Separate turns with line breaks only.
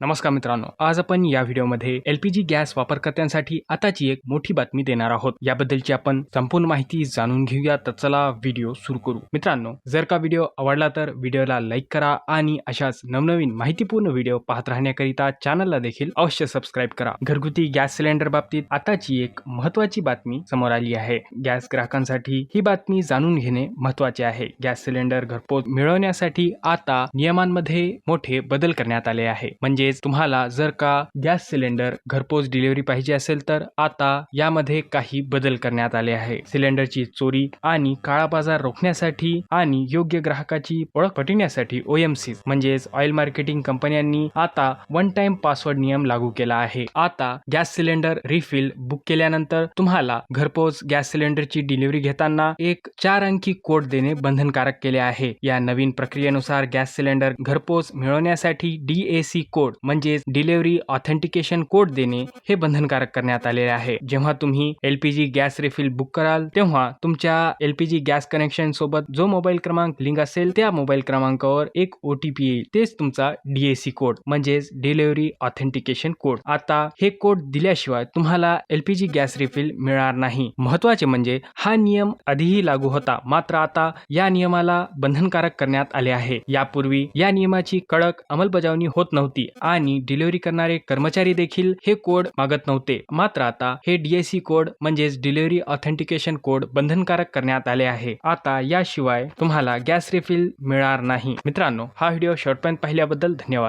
नमस्कार मित्रांनो आज आपण या व्हिडिओमध्ये एल पी जी गॅस वापरकर्त्यांसाठी आताची एक मोठी बातमी देणार आहोत. याबद्दलची आपण संपूर्ण माहिती जाणून घेऊया. तर चला व्हिडिओ सुरू करू. मित्रांनो जर का व्हिडिओ आवडला तर व्हिडिओला लाईक करा आणि अशाच नवनवीन माहितीपूर्ण व्हिडिओ पाहत राहण्याकरिता चॅनलला देखील अवश्य सबस्क्राईब करा. घरगुती गॅस सिलेंडर बाबतीत आताची एक महत्वाची बातमी समोर आली आहे. गॅस ग्राहकांसाठी ही बातमी जाणून घेणे महत्त्वाचे आहे. गॅस सिलेंडर घरपोच मिळवण्यासाठी आता नियमांमध्ये मोठे बदल करण्यात आले आहे. म्हणजे म्हणजेच तुम्हाला जर का गॅस सिलेंडर घरपोच डिलिव्हरी पाहिजे असेल तर आता यामध्ये काही बदल करण्यात आले आहे. सिलेंडरची चोरी आणि काळा बाजार रोखण्यासाठी आणि योग्य ग्राहकाची ओळख पटविण्यासाठी ओएमसी म्हणजेच ऑइल मार्केटिंग कंपन्यांनी आता वन टाइम पासवर्ड नियम लागू केला आहे. आता गॅस सिलेंडर रिफिल बुक केल्यानंतर तुम्हाला घरपोच गॅस सिलेंडरची डिलिव्हरी घेताना एक चार अंकी कोड देणे बंधनकारक केले आहे. या नवीन प्रक्रियेनुसार गॅस सिलेंडर घरपोच मिळवण्यासाठी डीएसी कोड म्हणजेच डिलिव्हरी ऑथेंटिकेशन कोड देणे हे बंधनकारक करण्यात आलेले आहे. जेव्हा तुम्ही एलपीजी गॅस रिफिल बुक कराल तेव्हा तुमच्या एलपीजी गॅस कनेक्शन सोबत जो मोबाईल क्रमांक लिंक असेल त्या मोबाईल क्रमांकावर एक ओटीपी येईल. तेच तुमचा डीएसी कोड म्हणजेच डिलिव्हरी ऑथेंटिकेशन कोड आता हे कोड दिल्याशिवाय तुम्हाला एलपीजी गॅस रिफिल मिळणार नाही. महत्त्वाचे म्हणजे हा नियम आधीही लागू होता. मात्र आता या नियमाला बंधनकारक करण्यात आले आहे. यापूर्वी या नियमाची कडक अंमलबजावणी होत नव्हती. आणि डिलिव्हरी करणारे कर्मचारी देखील हे कोड मागत नव्हते. मात्र आता हे डीएसी कोड म्हणजेच डिलिव्हरी ऑथेंटिकेशन कोड बंधनकारक करण्यात आले आहे. आता याशिवाय तुम्हाला गॅस रिफिल मिळणार नाही. मित्रांनो हा व्हिडिओ शेवटपर्यंत पाहिल्याबद्दल धन्यवाद.